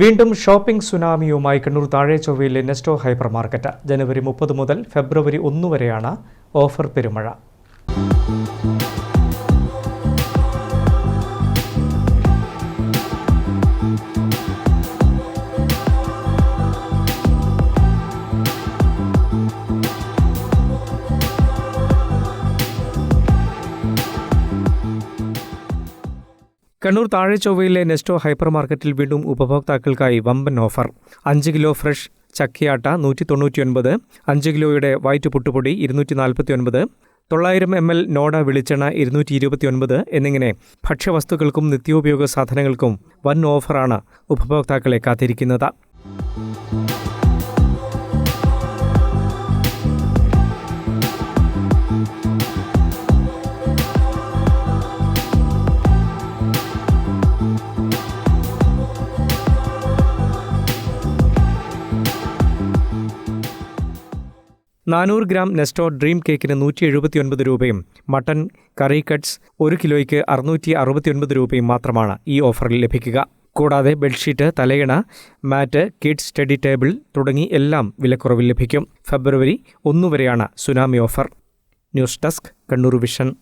വീണ്ടും ഷോപ്പിംഗ് സുനാമിയുമായി കണ്ണൂർ താഴെ Nesto hyper market ജനുവരി മുപ്പത് മുതൽ ഫെബ്രുവരി ഒന്ന് വരെയാണ് ഓഫർ പെരുമഴ. കണ്ണൂർ താഴെ ചൊവ്വയിലെ നെസ്റ്റോ ഹൈപ്പർ മാർക്കറ്റിൽ വീണ്ടും ഉപഭോക്താക്കൾക്കായി വമ്പൻ ഓഫർ. അഞ്ച് കിലോ ഫ്രഷ് ചക്കിയാട്ട നൂറ്റി തൊണ്ണൂറ്റിയൊൻപത് അഞ്ച് കിലോയുടെ വൈറ്റ് പുട്ടുപൊടി ഇരുന്നൂറ്റി നാൽപ്പത്തി ഒൻപത് തൊള്ളായിരം എം എൽ നോഡ വെളിച്ചെണ്ണ ഇരുന്നൂറ്റി ഇരുപത്തിയൊൻപത് എന്നിങ്ങനെ ഭക്ഷ്യവസ്തുക്കൾക്കും നിത്യോപയോഗ സാധനങ്ങൾക്കും വൻ ഓഫറാണ് ഉപഭോക്താക്കളെ കാത്തിരിക്കുന്നത്. നാനൂറ് ഗ്രാം നെസ്റ്റോ ഡ്രീം കേക്കിന് നൂറ്റി എഴുപത്തിയൊൻപത് രൂപയും മട്ടൺ കറി കട്ട്സ് ഒരു കിലോയ്ക്ക് അറുന്നൂറ്റി അറുപത്തിയൊൻപത് രൂപയും മാത്രമാണ് ഈ ഓഫറിൽ ലഭിക്കുക. കൂടാതെ ബെഡ്ഷീറ്റ് തലയിണ മാറ്റ് കിഡ്സ് സ്റ്റഡി ടേബിൾ തുടങ്ങി എല്ലാം വിലക്കുറവിൽ ലഭിക്കും. ഫെബ്രുവരി ഒന്നു വരെയാണ് tsunami offer. News desk Kannur vision.